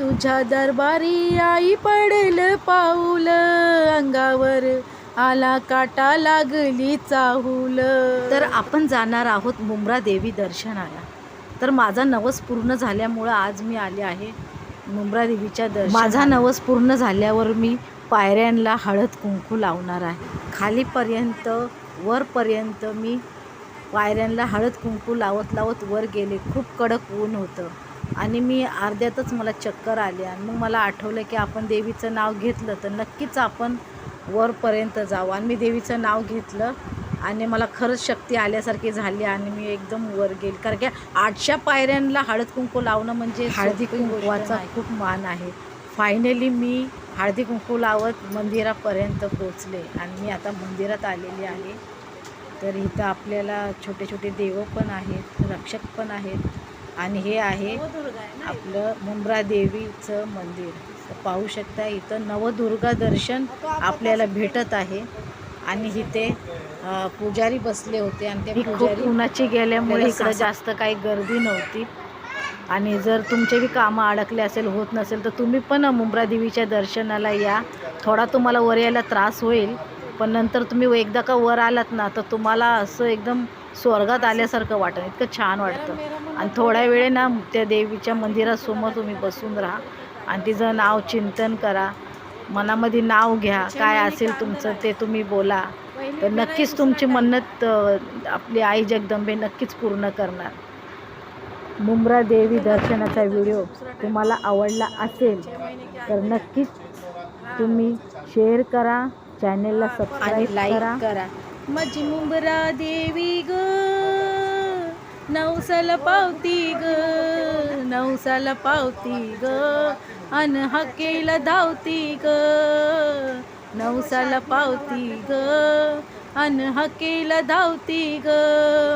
तुझ्या दरबारी आई पडेल पाऊल. अंगावर आला काटा लागली चाहूल. तर आपण जाणार आहोत मुंब्रा देवी दर्शनाला. तर माझा नवस पूर्ण झाल्यामुळं आज मी आले आहे मुंब्रा देवीच्या दर्शन माझा नवस पूर्ण झाल्यावर मी पायऱ्यांना हळद कुंकू लावणार आहे. खालीपर्यंत वरपर्यंत मी पायऱ्यांना हळद कुंकू लावत लावत वर गेले. खूप कडक ऊन होतं. आणि मी अर्ध्यातच मला चक्कर आले आणि मग मला आठवलं की आपण देवीचं नाव घेतलं तर नक्कीच आपण वरपर्यंत जाऊ आणि मी देवीचं नाव घेतलं आणि मला खरंच शक्ती आल्यासारखी झाली आणि मी एकदम वर गेले. कारण की आठशा पायऱ्यांना हळद कुंकू लावणं म्हणजे हळदी कुंकवाचा खूप मान आहे. फायनली मी हळदी कुंकू लावत मंदिरापर्यंत पोचले आणि मी आता मंदिरात आलेली आहे. तर इथं आपल्याला छोटे छोटे देव पण आहेत रक्षक पण आहेत. आणि हे आहे आपलं मुंब्रा देवीचं मंदिर. पाहू शकता इथं नवदुर्गा दर्शन आपल्याला भेटत आहे. आणि इथे पुजारी बसले होते आणि ते पुजारी उन्हाची गेल्यामुळे इकडं जास्त काही गर्दी नव्हती. आणि जर तुमचे बी कामं अडकले असेल होत नसेल तर तुम्ही पण मुंब्रा देवीच्या दर्शनाला या. थोडा तुम्हाला वर यायला त्रास होईल. पण नंतर तुम्ही एकदा का वर आलात ना तर तुम्हाला असं एकदम स्वर्गात आल्यासारखं वाटेल इतकं छान वाटतं. आणि थोड्या वेळे ना त्या देवीच्या मंदिरासमोर तुम्ही बसून राहा आणि तिचं नाव चिंतन करा मनामध्ये नाव घ्या काय असेल तुमचं ते तुम्ही बोला. तर नक्कीच तुमची मन्नत आपली आई जगदंबे नक्कीच पूर्ण करणार. मुंब्रा देवी दर्शनाचा व्हिडिओ तुम्हाला आवडला असेल तर नक्कीच तुम्ही शेअर करा चॅनेलला सबस्क्राईब करा. करा. माझी मुंबरा देवी ग. नवसाला पावती ग. नवसाला पावती ग. अन हकेला धावती ग. नवसाला पावती ग. अन हकेला धावती ग.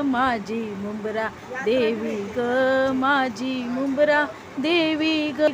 माझी मुंबरा देवी ग. माझी मुंबरा देवी ग.